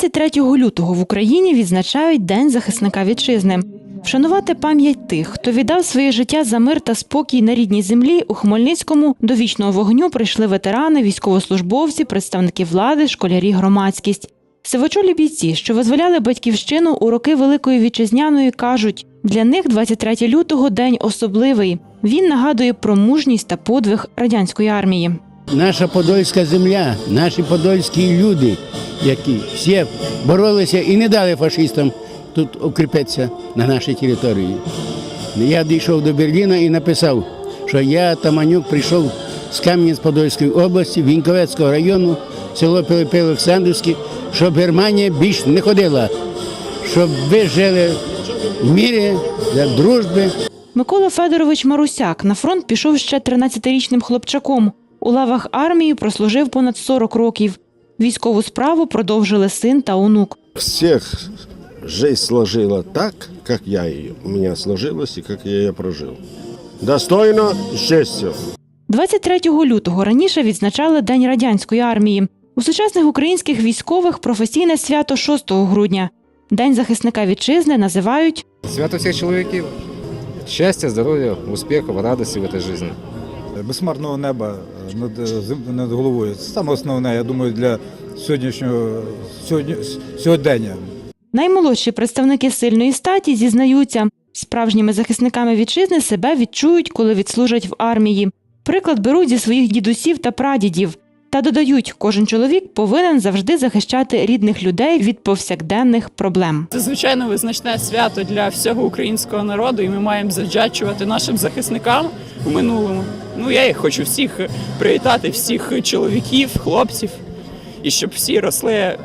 23 лютого в Україні відзначають День захисника вітчизни. Вшанувати пам'ять тих, хто віддав своє життя за мир та спокій на рідній землі у Хмельницькому до вічного вогню прийшли ветерани, військовослужбовці, представники влади, школярі, громадськість. Сивочолі бійці, що визволяли батьківщину у роки Великої вітчизняної, кажуть, для них 23 лютого день особливий. Він нагадує про мужність та подвиг радянської армії. Наша подольська земля, наші подольські люди, які всі боролися і не дали фашистам тут укріпитися на нашій території. Я дійшов до Берліна і написав, що я, Таманюк, прийшов з Кам'янець-Подольської області, Віньковецького району, село Пилипи Олександрівське, щоб Германія більш не ходила, щоб ви жили в мірі, для дружби. Микола Федорович Марусяк на фронт пішов ще 13-річним хлопчаком. У лавах армії прослужив понад 40 років. Військову справу продовжили син та онук. всех жизнь сложила так, как я ее. У меня сложилась и как я ее прожил. Достойно с честью. 23 лютого раніше відзначали День радянської армії. У сучасних українських військових професійне свято 6 грудня. День захисника вітчизни називають Свято всіх чоловіків. Щастя, здоров'я, успіхів, радості в цій житті. безсмертного неба над, зем- над головою. Це саме основне, я думаю, для сьогоднішнього сьогодні, сьогодення. наймолодші представники сильної статі зізнаються, справжніми захисниками вітчизни себе відчують, коли відслужать в армії. Приклад беруть зі своїх дідусів та прадідів. Та додають, кожен чоловік повинен завжди захищати рідних людей від повсякденних проблем. Це звичайно визначне свято для всього українського народу, і ми маємо завдячувати нашим захисникам у минулому. Ну я їх хочу всіх привітати, всіх чоловіків, хлопців, і щоб всі росли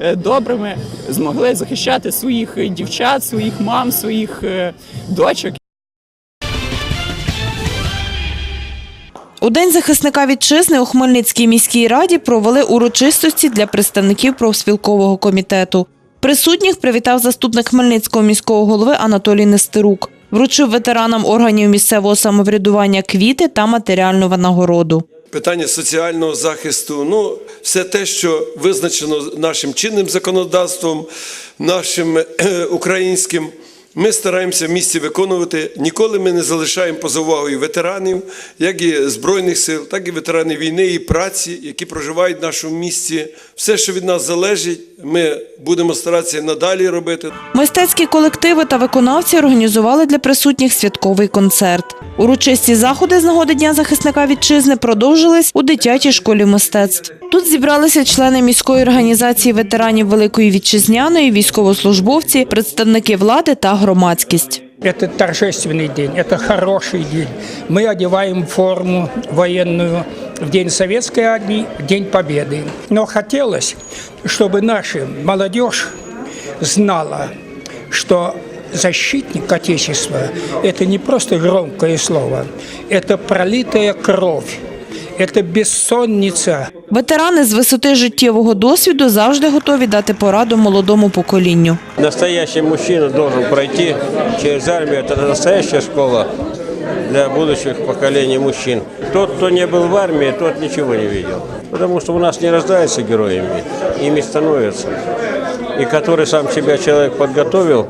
е, добрими, змогли захищати своїх дівчат, своїх мам, своїх е, дочок. У День захисника вітчизни у Хмельницькій міській раді провели урочистості для представників профспілкового комітету. Присутніх привітав заступник Хмельницького міського голови Анатолій Нестерук. Вручив ветеранам органів місцевого самоврядування квіти та матеріальну винагороду. питання соціального захисту, ну все те, що визначено нашим чинним законодавством, нашим е, українським. Ми стараємося в місті виконувати. Ніколи ми не залишаємо поза увагою ветеранів, як і Збройних сил, так і ветеранів війни і праці, які проживають в нашому місті. Все, що від нас залежить, ми будемо старатися надалі робити. Мистецькі колективи та виконавці організували для присутніх святковий концерт. Урочисті заходи з нагоди Дня захисника вітчизни продовжились у дитячій школі мистецтв. Тут зібралися члени міської організації ветеранів Великої вітчизняної, військовослужбовці, представники влади та громадськість. Это торжественный день, это хороший день. Мы одеваем форму военную в День Советской армии, в День Победы. Но хотелось, чтобы наша молодежь знала, что защитник Отечества – это не просто громкое слово, это пролитая кровь, это бессонница, Ветерани з висоти життєвого досвіду завжди готові дати пораду молодому поколінню. Настоящий мужчина должен пройти через армию. Это настоящая школа для будущих поколений мужчин. Тот, кто не был в армии, тот ничего не видел. Потому что у нас не рождаются героями, ими становятся. И который сам себя человек подготовил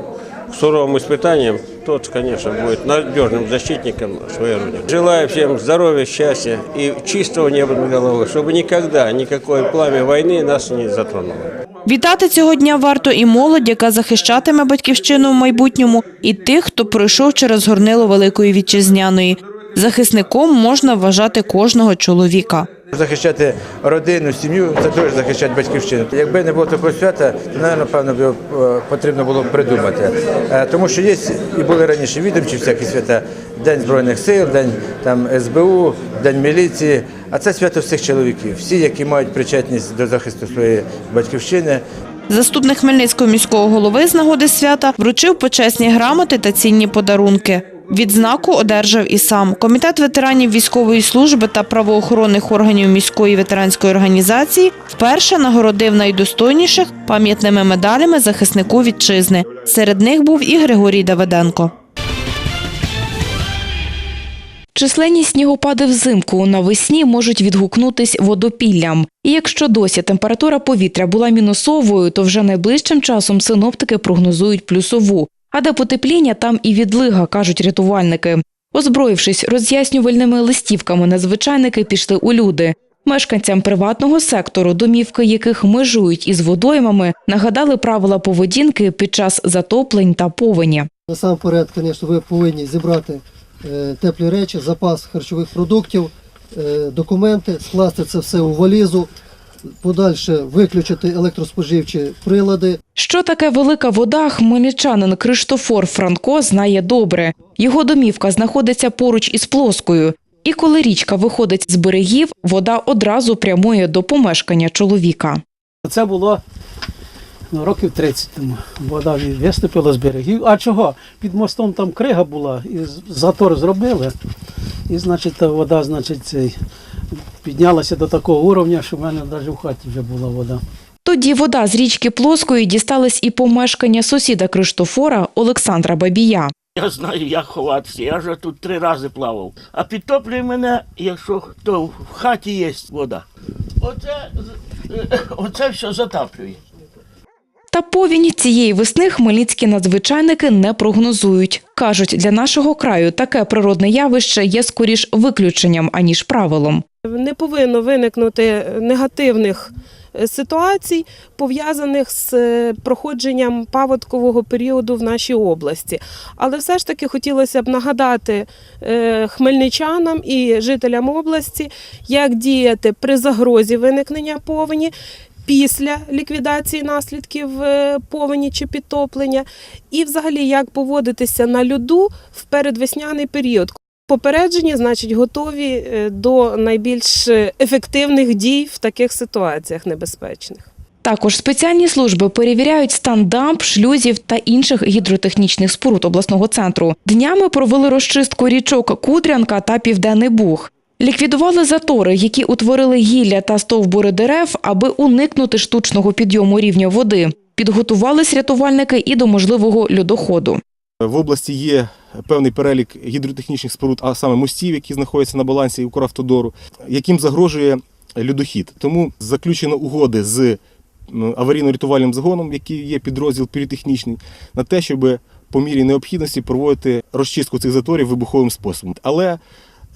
к суровым испытаниям, тот, конечно, будет надежным защитником своей Родины. Желаю всем здоровья, счастья и чистого неба над головой, чтобы никогда никакое пламя войны нас не затронуло. Вітати цього дня варто і молодь, яка захищатиме батьківщину в майбутньому, і тих, хто пройшов через горнило Великої Вітчизняної. Захисником можна вважати кожного чоловіка. Захищати родину, сім'ю це теж захищати батьківщину. Якби не було такого свята, то, напевно, б, е, потрібно було б придумати. Е, Тому що є і були раніше відомчі всякі свята. День Збройних сил, День там, СБУ, День міліції. А це свято всіх чоловіків, всі, які мають причетність до захисту своєї батьківщини. Заступник Хмельницького міського голови з нагоди свята вручив почесні грамоти та цінні подарунки. Відзнаку одержав і сам комітет ветеранів військової служби та правоохоронних органів міської ветеранської організації вперше нагородив найдостойніших пам'ятними медалями захиснику вітчизни. Серед них був і Григорій Давиденко. Численні снігопади взимку навесні можуть відгукнутись водопіллям. І якщо досі температура повітря була мінусовою, то вже найближчим часом синоптики прогнозують плюсову. А де потепління, там і відлига, кажуть рятувальники. Озброївшись роз'яснювальними листівками, надзвичайники пішли у люди. Мешканцям приватного сектору, домівки яких межують із водоймами, нагадали правила поведінки під час затоплень та повені. Насамперед, звісно, ви повинні зібрати е, теплі речі, запас харчових продуктів, е, документи, скласти це все у валізу, подальше виключити електроспоживчі прилади, Що таке велика вода, хмельничанин Криштофор Франко знає добре. Його домівка знаходиться поруч із плоскою. І коли річка виходить з берегів, вода одразу прямує до помешкання чоловіка. Це було ну, років 30 тому. Вода виступила з берегів. А чого? Під мостом там крига була, і затор зробили. І, значить, вода, значить, цей, піднялася до такого уровня, що в мене навіть в хаті вже була вода. Тоді вода з річки Плоскої дісталась і помешкання сусіда Криштофора Олександра Бабія. Я знаю, як ховатися. Я вже тут три рази плавав. А підтоплює мене, якщо то в хаті є вода. Оце, е, оце все затаплює. Та повінь цієї весни хмельницькі надзвичайники не прогнозують. Кажуть, для нашого краю таке природне явище є скоріш виключенням, аніж правилом. Не повинно виникнути негативних е, ситуацій, пов'язаних з е, проходженням паводкового періоду в нашій області. Але все ж таки хотілося б нагадати е, хмельничанам і жителям області, як діяти при загрозі виникнення повені. Після ліквідації наслідків повені чи підтоплення, і взагалі як поводитися на льоду в передвесняний період, Попереджені, значить, готові е, до найбільш ефективних дій в таких ситуаціях небезпечних. Також спеціальні служби перевіряють стан дамб, шлюзів та інших гідротехнічних споруд обласного центру. Днями провели розчистку річок Кудрянка та Південний Буг. Ліквідували затори, які утворили гілля та стовбури дерев, аби уникнути штучного підйому рівня води. Підготувались рятувальники і до можливого льодоходу. В області є певний перелік гідротехнічних споруд, а саме мостів, які знаходяться на балансі Укравтодору, яким загрожує льодохід. Тому заключено угоди з аварійно-рятувальним загоном, який є підрозділ піротехнічний, на те, щоб по мірі необхідності проводити розчистку цих заторів вибуховим способом. Але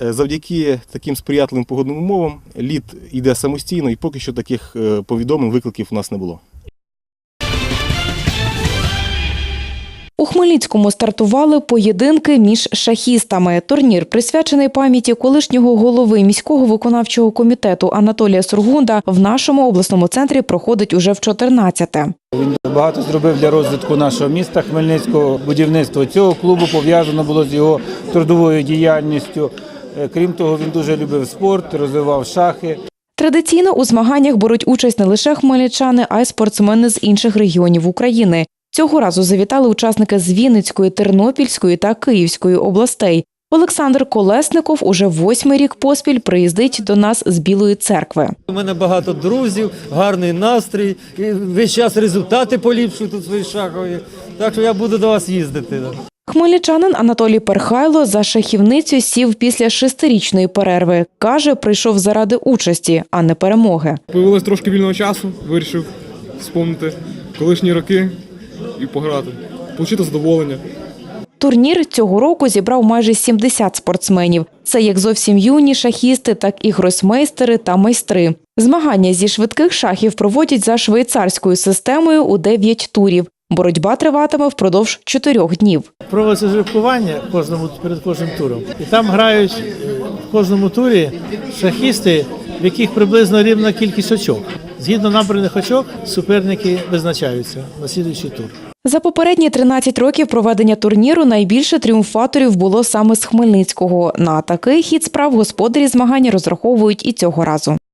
е, завдяки таким сприятливим погодним умовам лід йде самостійно, і поки що таких е, повідомлень, викликів у нас не було. У Хмельницькому стартували поєдинки між шахістами. Турнір, присвячений пам'яті колишнього голови міського виконавчого комітету Анатолія Сургунда, в нашому обласному центрі проходить уже в 14-те. Він багато зробив для розвитку нашого міста Хмельницького. Будівництво цього клубу пов'язано було з його трудовою діяльністю. Е, Крім того, він дуже любив спорт, розвивав шахи. Традиційно у змаганнях беруть участь не лише хмельничани, а й спортсмени з інших регіонів України. Цього разу завітали учасники з Вінницької, Тернопільської та Київської областей. Олександр Колесников уже восьмий рік поспіль приїздить до нас з Білої церкви. У мене багато друзів, гарний настрій, і весь час результати поліпшую тут свої шахові. Так що я буду до вас їздити. Хмельничанин Анатолій Перхайло за шахівницю сів після шестирічної перерви. Каже, прийшов заради участі, а не перемоги. Появилось трошки вільного часу, вирішив вспомнити колишні роки і пограти, отримати задоволення. Турнір цього року зібрав майже 70 спортсменів. Це як зовсім юні шахісти, так і гросмейстери та майстри. Змагання зі швидких шахів проводять за швейцарською системою у 9 турів. Боротьба триватиме впродовж чотирьох днів. Проводиться жеребкування кожному перед кожним туром. І там грають е, в кожному турі шахісти, в яких приблизно рівна кількість очок. Згідно набраних очок, суперники визначаються на слідуючий тур. За попередні 13 років проведення турніру найбільше тріумфаторів було саме з Хмельницького. На такий хід справ господарі змагання розраховують і цього разу. –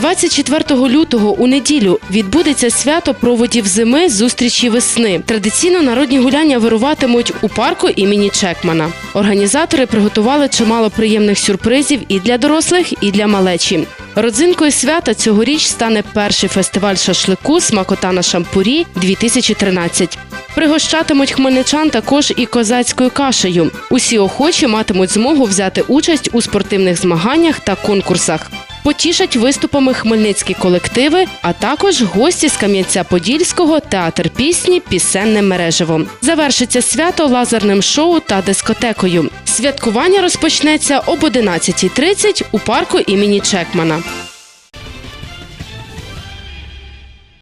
24 лютого у неділю відбудеться свято проводів зими зустрічі весни. Традиційно народні гуляння вируватимуть у парку імені Чекмана. Організатори приготували чимало приємних сюрпризів і для дорослих, і для малечі. Родзинкою свята цьогоріч стане перший фестиваль шашлику Смакота на шампурі 2013. Пригощатимуть хмельничан також і козацькою кашею. Усі охочі матимуть змогу взяти участь у спортивних змаганнях та конкурсах. Потішать виступами хмельницькі колективи, а також гості з Кам'янця-Подільського, театр пісні, пісенне мережево. Завершиться свято лазерним шоу та дискотекою. Святкування розпочнеться об 11.30 у парку імені Чекмана.